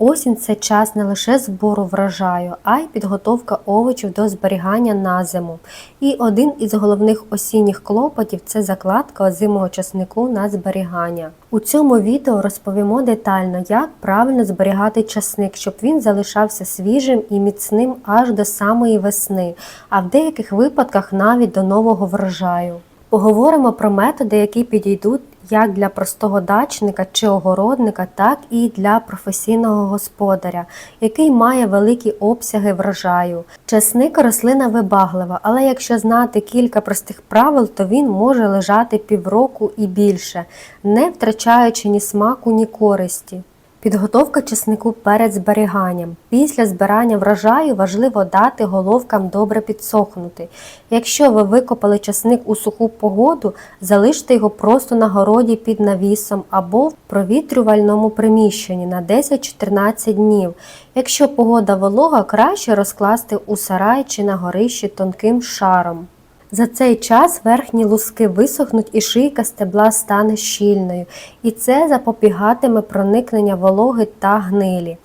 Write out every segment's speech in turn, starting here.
Осінь це час не лише збору врожаю, а й підготовка овочів до зберігання на зиму. І один із головних осінніх клопотів це закладка озимого часнику на зберігання. У цьому відео розповімо детально, як правильно зберігати часник, щоб він залишався свіжим і міцним аж до самої весни, а в деяких випадках навіть до нового врожаю. Поговоримо про методи, які підійдуть як для простого дачника чи огородника, так і для професійного господаря, який має великі обсяги врожаю. Часник рослина вибаглива, але якщо знати кілька простих правил, то він може лежати півроку і більше, не втрачаючи ні смаку, ні користі. Підготовка чеснику перед зберіганням. Після збирання врожаю важливо дати головкам добре підсохнути. Якщо ви викопали чесник у суху погоду, залиште його просто на городі під навісом або в провітрювальному приміщенні на 10-14 днів. Якщо погода волога, краще розкласти у сарай чи на горищі тонким шаром. За цей час верхні луски висохнуть і шийка стебла стане щільною, і це запобігатиме проникнення вологи та гнилі.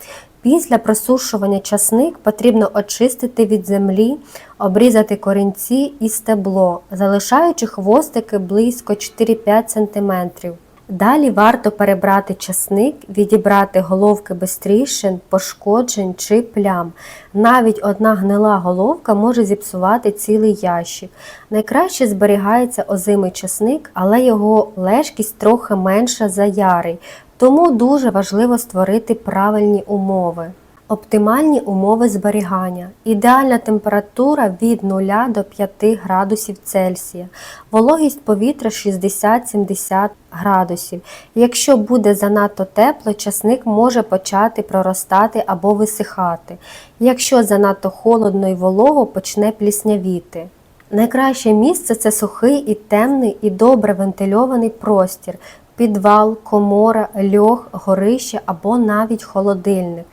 Після просушування часник потрібно очистити від землі, обрізати корінці і стебло, залишаючи хвостики близько 4-5 см. Далі варто перебрати часник, відібрати головки без тріщин, пошкоджень чи плям. Навіть одна гнила головка може зіпсувати цілий ящик. Найкраще зберігається озимий часник, але його лежкість трохи менша за ярий, тому дуже важливо створити правильні умови. Оптимальні умови зберігання. Ідеальна температура від 0 до 5 градусів Цельсія. Вологість повітря 60-70 градусів. Якщо буде занадто тепло, часник може почати проростати або висихати. Якщо занадто холодно і волого, почне пліснявіти. Найкраще місце це сухий і темний і добре вентильований простір, підвал, комора, льох, горище або навіть холодильник.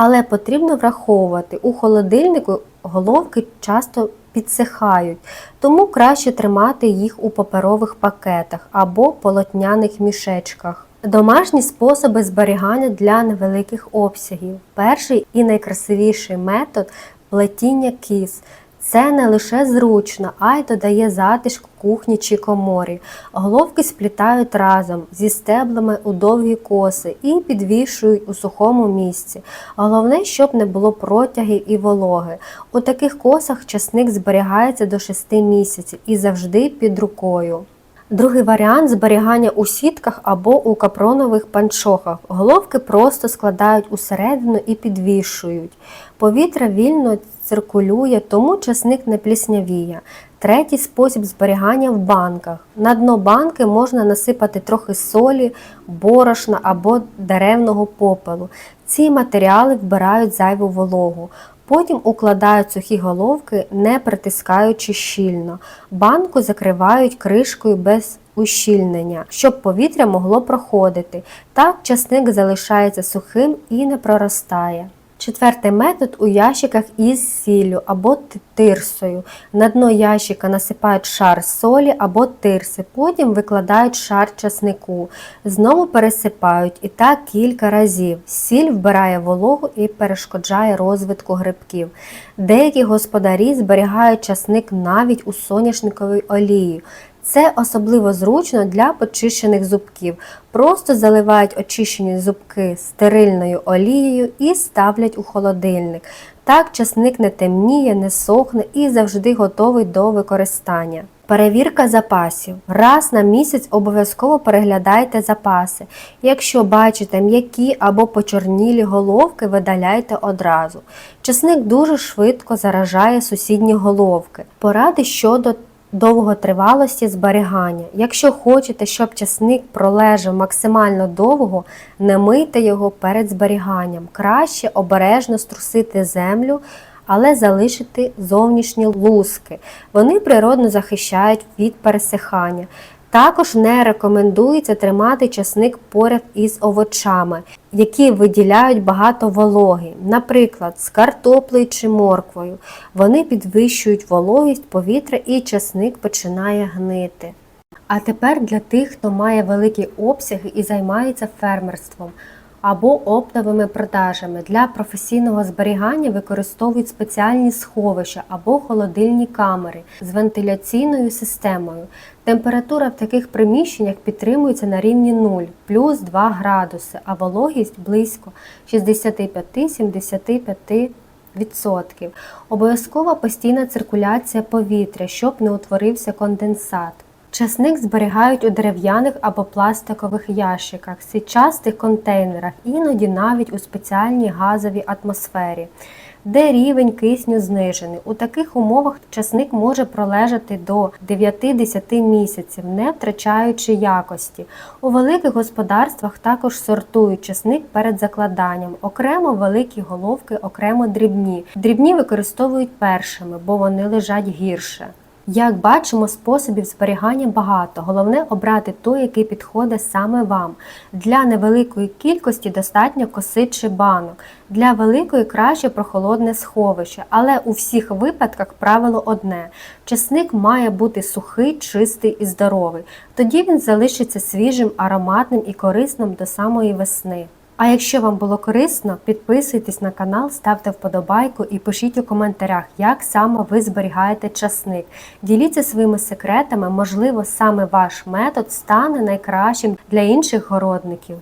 Але потрібно враховувати, у холодильнику головки часто підсихають, тому краще тримати їх у паперових пакетах або полотняних мішечках. Домашні способи зберігання для невеликих обсягів. Перший і найкрасивіший метод плетіння кіз. Це не лише зручно, а й додає затишку кухні чи коморі. Головки сплітають разом зі стеблами у довгі коси і підвішують у сухому місці. Головне, щоб не було протягів і вологи. У таких косах часник зберігається до 6 місяців і завжди під рукою. Другий варіант зберігання у сітках або у капронових панчохах. Головки просто складають усередину і підвішують. Повітря вільно циркулює, тому часник не пліснявіє. Третій спосіб зберігання в банках. На дно банки можна насипати трохи солі, борошна або деревного попелу. Ці матеріали вбирають зайву вологу. Потім укладають сухі головки, не притискаючи щільно. Банку закривають кришкою без ущільнення, щоб повітря могло проходити. Так часник залишається сухим і не проростає. Четвертий метод у ящиках із сіллю або тирсою. На дно ящика насипають шар солі або тирси, потім викладають шар часнику, знову пересипають і так кілька разів. Сіль вбирає вологу і перешкоджає розвитку грибків. Деякі господарі зберігають часник навіть у соняшниковій олії. Це особливо зручно для почищених зубків. Просто заливають очищені зубки стерильною олією і ставлять у холодильник. Так часник не темніє, не сохне і завжди готовий до використання. Перевірка запасів. Раз на місяць обов'язково переглядайте запаси. Якщо бачите м'які або почорнілі головки, видаляйте одразу. Часник дуже швидко заражає сусідні головки. Поради щодо довготривалості зберігання. Якщо хочете, щоб часник пролежав максимально довго, не мийте його перед зберіганням. Краще обережно струсити землю, але залишити зовнішні луски. Вони природно захищають від пересихання. Також не рекомендується тримати часник поряд із овочами, які виділяють багато вологи, наприклад, з картоплею чи морквою. Вони підвищують вологість повітря і часник починає гнити. А тепер для тих, хто має великі обсяги і займається фермерством. Або оптовими продажами. Для професійного зберігання використовують спеціальні сховища або холодильні камери з вентиляційною системою. Температура в таких приміщеннях підтримується на рівні 0, плюс 2 градуси, а вологість близько 65-75%. Відсотків. Обов'язкова постійна циркуляція повітря, щоб не утворився конденсат. Часник зберігають у дерев'яних або пластикових ящиках, сітчастих контейнерах, іноді навіть у спеціальній газовій атмосфері, де рівень кисню знижений. У таких умовах часник може пролежати до 9-10 місяців, не втрачаючи якості. У великих господарствах також сортують часник перед закладанням, окремо великі головки, окремо дрібні. Дрібні використовують першими, бо вони лежать гірше. Як бачимо, способів зберігання багато. Головне обрати той, який підходить саме вам. Для невеликої кількості достатньо коси чи банок. Для великої краще прохолодне сховище, але у всіх випадках правило одне: чесник має бути сухий, чистий і здоровий. Тоді він залишиться свіжим, ароматним і корисним до самої весни. А якщо вам було корисно, підписуйтесь на канал, ставте вподобайку і пишіть у коментарях, як саме ви зберігаєте часник. Діліться своїми секретами, можливо, саме ваш метод стане найкращим для інших городників.